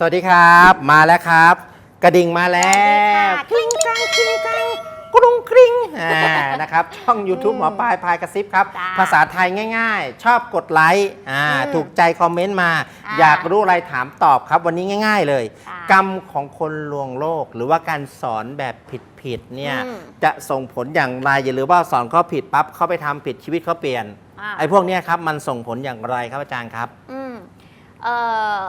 สวัสดีครับ มาแล้วครับ กระดิ่งมาแล้วกลิ้งกลังกลิ้งกลังกรุงกริ้งอ่านะครับ ช่อง YouTube หมอปลายพายกระซิบครับ จ้าภาษาไทยง่าย ๆ ชอบกดไลค์อ่าอืมถูกใจคอมเมนต์มา อ่าอยากรู้อะไรถามตอบครับ วันนี้ง่าย ๆ เลย ค่ะกรรมของคนลวงโลก หรือว่าการสอนแบบผิดๆเนี่ยอืม จะส่งผลอย่างไรอย่าลืมว่าสอนเขาผิดปั๊บเขาไปทำผิดชีวิตเขาเปลี่ยน อ่าไอ้พวกเนี้ยครับมันส่งผลอย่างไรครับอาจารย์ครับ อืม เอ่อ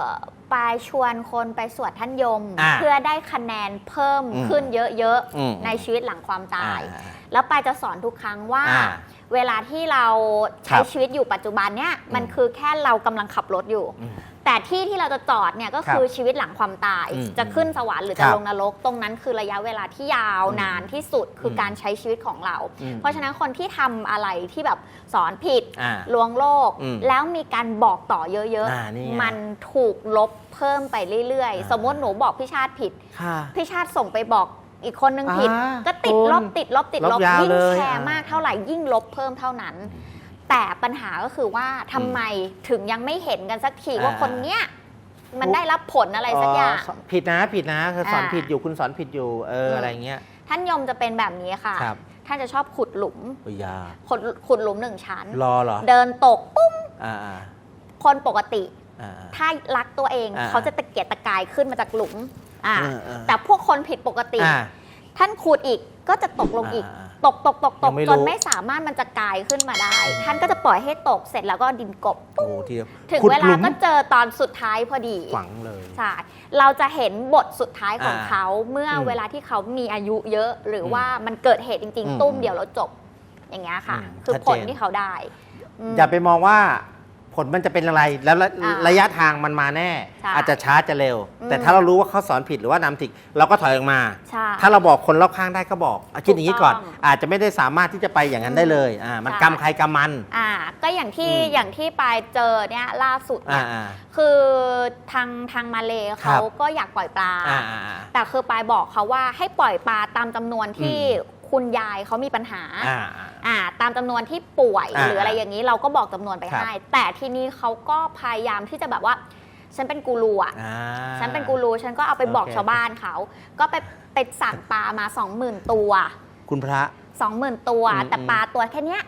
ปายชวนคนไปสวดท่านยม อ่าเพื่อได้คะแนนเพิ่มอืมขึ้นเยอะอืม ๆ ในชีวิตหลังความตาย อ่าแล้วปายจะสอนทุกครั้งว่า อ่าเวลาที่เราใช้ครับชีวิตอยู่ปัจจุบันเนี่ยมันอืมคือแค่เรากำลังขับรถอยู่ อืม แต่ที่ที่เราจะจอดเนี่ยก็คือชีวิตหลังความตาย อืมจะขึ้นสวรรค์หรือครัจะบลงนรก ตรงนั้นคือระยะเวลาที่ยาวนานที่สุดคืออมการใช้ชีวิตของเรา อืมเพราะฉะนั้นคนที่ทำอะไรที่แบบสอนผิดอ่าลวงโลก อืมแล้วมีการบอกต่อเยอะอ่านี่ไงๆมันถูกลบเพิ่มไปเรื่อยอ่า ๆ สมมติหนูบอกพี่ชาติผิด ค่ะ พี่ชาติส่งไปบอกอีกคนนึงผิด อ่าก็ติดคุณลบติดลบติดลลบบยาวยิ่งเลยแชร์อ่าม มากเท่าไหร่ยิ่งลบเพิ่มเท่านั้น แต่ปัญหาก็คือว่าทำไมถึงยังไม่เห็นกันสักทีว่าอ่าคนเนี้ยมันได้รับผลอะไรสักอย่างสผิดนะผิดนะคือสอนอ่าผิดอยู่คุณสอนผิดอยู่เอออืมอะไรเงี้ย ท่านยมจะเป็นแบบนี้ค่ะครับท่านจะชอบขุดหลุมอุยยาขุดขุดหลุมหนึ่งชั้น รอเหรอ เดินตกปุ๊บอ่าอ่าคนปกติอ่าถ้ารักตัวเองอ่าเขาจะตะเกียกตะกายขึ้นมาจากหลุมอ่าเออเออแต่พวกคนผิดปกติอ่า ท่านขุดอีกก็จะตกลงอีกอ่าตกตกตกตยักงไม่จนรู้ไม่สามารถมันจะกายขึ้นมาได้ ท่านก็จะปล่อยให้ตกเสร็จแล้วก็ดินกบโอ้ทีเดียวถึงขุดเวหลาลุมก็เจอตอนสุดท้ายพอดีฝังเลย ใช่เราจะเห็นบทสุดท้ายของอ่าเขาเมื่ออมเวลาที่เขามีอายุเยอะ หรืออมว่ามันเกิดเหตุจริง อืมๆ ตุ้มเดียวแล้วจบอย่างเงี้ยค่ะ อืมคือชัดผเจลนที่เขาได้ม อย่าไปมองว่าผ ลมันจะเป็นอะไรแล้วระอ่าระยะทางมันมาแน่ ใช่อาจจะช้าจะเร็ว อืม แต่ถ้าเรารู้ว่าเขาสอนผิดหรือว่านำผิดเราก็ถอยออกมา ใช่ ถ้าเราบอกคนรอบข้างได้ก็บอกเอาคิดอย่างนี้ก่อน ถูกต้องอาจจะไม่ได้สามารถที่จะไปอย่างนั้นได้เลยอ่ามันใช่ กรรมใครกรรมมัน อ่าก็อย่างที่อืม อย่างที่ปายเจอเนี่ยล่าสุดอ่าเนี่ยอ่า คือทางทางมาเลครัเขาบ ก็อยากปล่อยปลาอ่าอ่าอ่า แต่คือปายบอกเขาว่าให้ปล่อยปลาตามจำนวนที่อื คุณยายเขามีปัญหาอ่าอ่า อ่าตามจำนวนที่ป่วยอ่าหรืออะไรอย่างนี้เราก็บอกจำนวนไปครับ ให้ แต่ทีนี้เขาก็พยายามที่จะแบบว่า ฉันเป็นกูรูอะ อ่า ฉันเป็นกูรูฉันก็เอาไปบอกโอเค ชาวบ้านเขา ก็ไปไปสั่งปลามา20,000ตัวคุณพระ20,000ตัว อืมแต่ปลาตัวแค่เนี้ย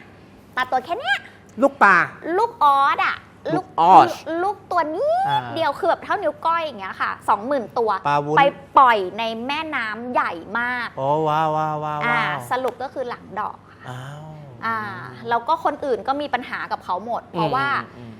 ปลาตัวแค่เนี้ยลูกปลา ลูกออสอะ ลูกออส ลูกตัวนี้อ่าเดียวคือแบบเท่านิ้วก้อยอย่างเงี้ยค่ะ 20,000 ตัว ปลาวุ้น ไปปล่อยในแม่น้ำใหญ่มากโอ้ว้าวว้าวว้าวอ่าว้าวสรุปก็คือหลังดอกค่ะอ้าวอ่าแล้วก็คนอื่นก็มีปัญหากับเขาหมด เพราะว่าอืม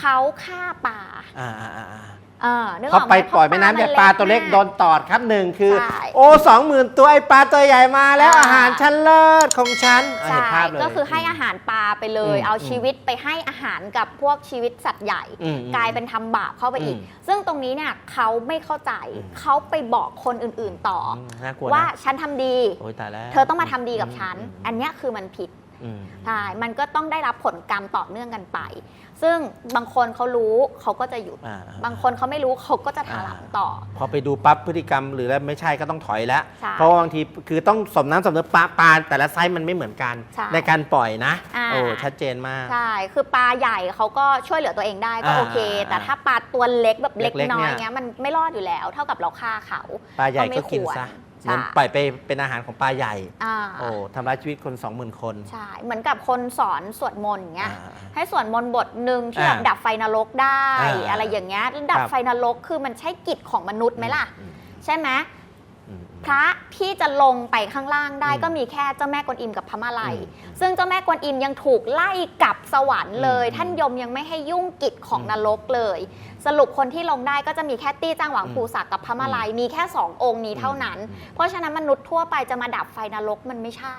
เขาฆ่าปลาอ่าอ่าอ่าอ่าเออนึกอเขาอกไหไปมปล่อยแม่น้ำเนี่ยปลาตัวเล็กโดนตอดครับหนึ่งคือ ใช่โอ้สองหมื่นตัวไอปลาตัวใหญ่มาแล้วอ่า อาหารชั้นเลิศ ของฉันอะใช่เห็นภาพเลย ก็คือให้อาหารปลาไปเลย อืมเอาอืมชีวิตไปให้อาหารกับพวกชีวิตสัตว์ใหญ่อืมอืมกลายเป็นทำบาปเข้าไปอีก อืมซึ่งตรงนี้เนี่ยเขาไม่เข้าใจอืม เขาไปบอกคนอื่นๆต่ออมน่ากลัวว่านะฉันทำดี โอ้ยตายแล้ว เธอต้องมาทำดีกับฉันมอันเนี้ยคือมันผิดอืม ใช่มันก็ต้องได้รับผลกรรมต่อเนื่องกันไป ซึ่งบางคนเขารู้เขาก็จะหยุด อ่บางคนเขาไม่รู้เขาก็จะถลำต่อ พอไปดูปั๊บพฤติกรรมหรือแล้วไม่ใช่ก็ต้องถอยแล้ว ใช่เพราะว่าบางทีคือต้องสมน้ำสมเนื้อปลาปลาแต่ละไซส์มันไม่เหมือนกันใช่การปล่อยนะอ่า โอ้ชัดเจนมาก ใช่ คือปลาใหญ่เขาก็ช่วยเหลือตัวเองได้ก็อ่าโอเคอ่าแต่ถ้าปลาตัวเล็กแบบเล็กเล็กๆน้อยเนี่ย เงี้ยมันไม่รอดอยู่แล้ว เท่ากับเราฆ่าเขาปลาใหญ่ไม่ก็กินควรซะ เหมือนใช่ปล่อยไปเป็นอาหารของปลาใหญ่อ่าโอ้ทำร้ายชีวิตคน 20,000 คน ใช่ เหมือนกับคนสอนสวดมนต์อย่างเงี้ยอ่าให้สวดมนต์บทหนึ่งที่แบบอ่าดับไฟนรกได้อ่าอะไรอย่างเงี้ยดับครับไฟนรกคือมันใช่กิจของมนุษย์ไหมล่ะอืมใช่ไหมอืม พระที่จะลงไปข้างล่างได้อืมก็มีแค่เจ้าแม่กวนอิมกับพระมาลัยอืมซึ่งเจ้าแม่กวนอิมยังถูกไล่กลับสวรรค์เลยอืมท่านยมยังไม่ให้ยุ่งกิจของอืมนรกเลย สรุปคนที่ลงได้ก็จะมีแค่ตี้จ้างหวังอืมภูศักดิ์กับพระมาลัยมีแค่สององค์นี้เท่านั้นอืมเพราะฉะนั้นมนุษย์ทั่วไปจะมาดับไฟนรกมันไม่ใช่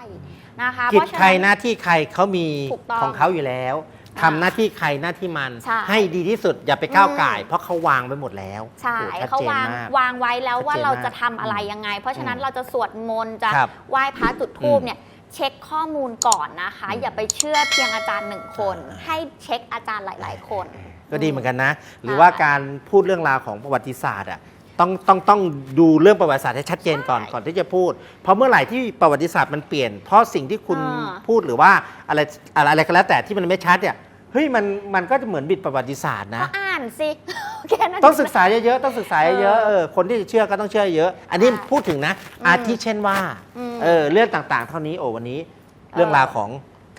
นะคะกิเพจราะฉะใครนั้นหน้าที่ใครเขามีถูกต้องของเขาอยู่แล้ว ทำหน้าที่ใครหน้าที่มันใช่ให้ดีที่สุดอย่าไปก้าวอืมไก่ายเพราะเขาวางไปหมดแล้วใช่โอ้ชัดเขาจนวางมกวางไว้แล้วว่าชัดเจนเรามากจะทำอะไรยังไง เพราะฉะนั้นอืมเราจะสวดมนต์จะครับไหว้พระจุดธูปอืมเนี่ยเช็คข้อมูลก่อนนะคะ อืมอย่าไปเชื่อเพียงอาจารย์หนึ่งคน อ่า ให้เช็คอาจารย์หลาย ๆ คน ก็ดีเหมือนกันนะ หรือว่าการพูดเรื่องราวของประวัติศาสตร์อะต้องต้องต้องดูเรื่องประวัติศาสตร์ให้ชัดเจนก่อนใช่ก่อนที่จะพูด เพราะเมื่อไหร่ที่ประวัติศาสตร์มันเปลี่ยน เพราะสิ่งที่คุณอ่า พูดหรือว่าอะไรอะไรอะไรก็แล้วแต่ที่มันไม่ชัดเนี่ย เฮ้ยมันมันก็จะเหมือนบิดประวัติศาสตร์นะ ก็อ่านสิแค่นั้น ต้องศึกษาเยอะๆต้องศึกษาเยอะๆเออคนที่จะเชื่อก็ต้องเชื่อเยอะ อันนี้ใช่พูดถึงนะอืมอาทิเช่นว่าอืม เออเรื่องต่างๆ เท่านี้โอ้วันนี้ เรื่องราวของ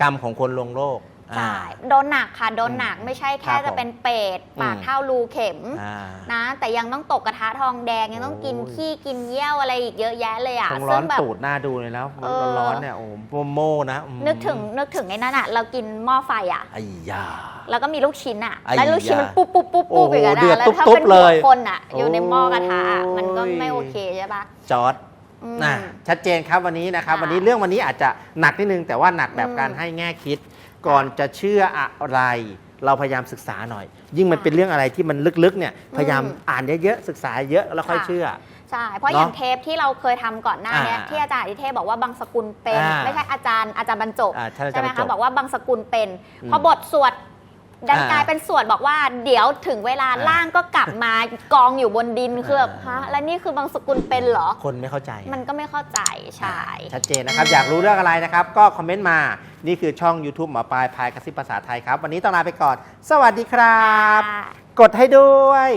กรรมของคนลวงโลก ใช่อ่าโดนหนักค่ะโดนหนักไม่ใช่แค่ครับผมจะเป็นเป็ดปากอืมเท่ารูเข็มอ่านะ แต่ยังต้องตกกระทะทองแดงยังต้องกินโอ้ยขี้กินเยี่ยวอะไรอีกเยอะแยะเลยอะคงร้อนแบบตูดหน้าดูเลยแล้วเออร้อนๆเนี่ยโอ้โมโม่นะอืมนึกถึงนึกถึงไอ้นั่นอะเรากินหม้อไฟอะไอ้ยาแล้วก็มีลูกชิ้นอะไอ้แล้วลูกชิ้นยามันปุ๊บปุ๊บปุ๊บปุ๊บโอ้โหอย่างนั้นเดือดอะแล้วถ้าตุ๊บๆเป็นหัเลวยคนอะ อยู่ในหม้อกระทะอะโอ้ยมันก็ไม่โอเคใช่ปะจอร์ดอืมนะชัดเจนครับวันนี้นะครับค่ะวันนี้เรื่องวันนี้อาจจะหนักนิดนึงแต่ว่าหนักแบบอืมการให้แง่คิด ก่อนจะเชื่ออะไร เราพยายามศึกษาหน่อย ยิ่งมันค่ะเป็นเรื่องอะไรที่มันลึกๆเนี่ยพยายามอืมอ่านเยอะๆศึกษาเยอะแล้วค่อยค่ะเชื่อใช่ เพราะเนอะอย่างเทปที่เราเคยทำก่อนหน้าเนี้ยอ่าที่อาจารย์อดิเทพบอกว่าบางสกุลเป็นอ่าไม่ใช่อาจารย์อาจารย์บรรจบอ่าท่านอาจารย์ใช่ไหมบรรจคะบบอกว่าบางสกุลเป็นอืมพอบทสวด ดันอ่ากลายเป็นสวดบอกว่าเดี๋ยวถึงเวลาอ่าล่างก็กลับมากองอยู่บนดินคือแบบอ่าฮะแล้วนี่คือบางสกุลเป็นเหรอ คนไม่เข้าใจ มันก็ไม่เข้าใจใช่ ชัดเจนนะครับ อยากรู้เรื่องอะไรนะครับ ก็คอมเมนต์มา นี่คือช่อง YouTube หมอปลายพายกระซิบภาษาไทยครับ วันนี้ต้องลาไปก่อน สวัสดีครับค่ะกดให้ด้วย